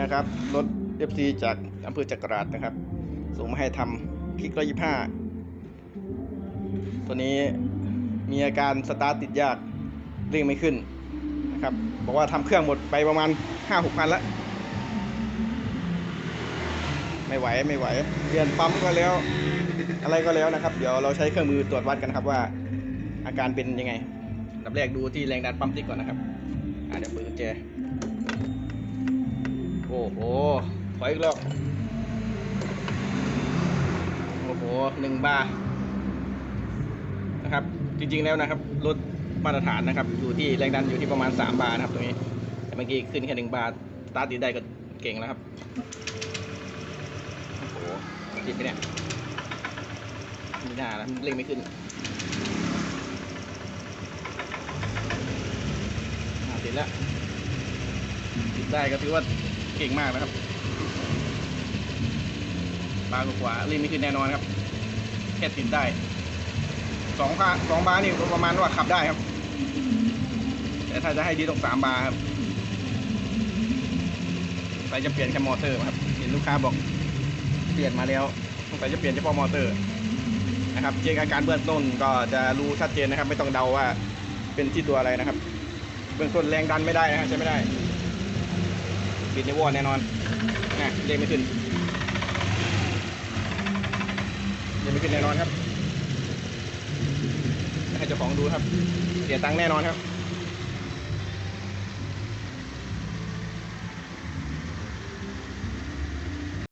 นะครับ รถ FC จากอำเภอจักราชนะครับ ส่งมาให้ทำคลิกร้อยยี่ห้าตัวนี้มีอาการสตาร์ทติดยากเร่งไม่ขึ้นนะครับ บอกว่าทำเครื่องหมดไปประมาณห้าหกพันละไม่ไหวไม่ไหวเปลี่ยนปั๊มก็แล้ว อะไรก็แล้วนะครับ เดี๋ยวเราใช้เครื่องมือตรวจวัดกันครับว่า อาการเป็นยังไงดับแรกดูที่แรงดันปั๊มติ๊กก่อนนะครับอ่าเดี๋ยวเปิดกุญแจ โอ้โหถอยอีกแล้วโอ้โหหนึ่งบาร์นะครับ จริงๆแล้วนะครับ รถมาตรฐานนะครับ อยู่ที่แรงดันอยู่ที่ประมาณ 3 บาร์นะครับตรงนี้ แต่เมื่อกี้ขึ้นแค่หนึ่งบาร์สตาร์ทติดได้ก็เก่งแล้วครับ โอ้โหติดไปเนี่ยมีหน้าแล้วเร่งไม่ขึ้นติดแล้วติดได้ก็ถือว่า เก่งมากนะครับบาร์กว่าๆรีบไม่ขึ้นแน่นอนครับแค่ติดได้สองบาสองบาร์นี่ประมาณว่าขับได้ครับ แต่ถ้าจะให้ดีต้องสามบาร์ครับไปจะเปลี่ยนแค่มอเตอร์ครับเห็นลูกค้าบอกเปลี่ยนมาแล้วสงสัยจะเปลี่ยนเฉพาะมอเตอร์นะครับเช็คอาการเบื้องต้นก็จะรู้ชัดเจนนะครับ ไม่ต้องเดาว่าเป็นที่ตัวอะไรนะครับ เบื้องต้นแรงดันไม่ได้นะฮะใช้ไม่ได้ ปิดในวอลแน่นอนนะเร่งไม่ขึ้นเร่งไม่ขึ้นแน่นอนครับให้เจ้าของดูครับ เสียตังค์แน่นอนครับ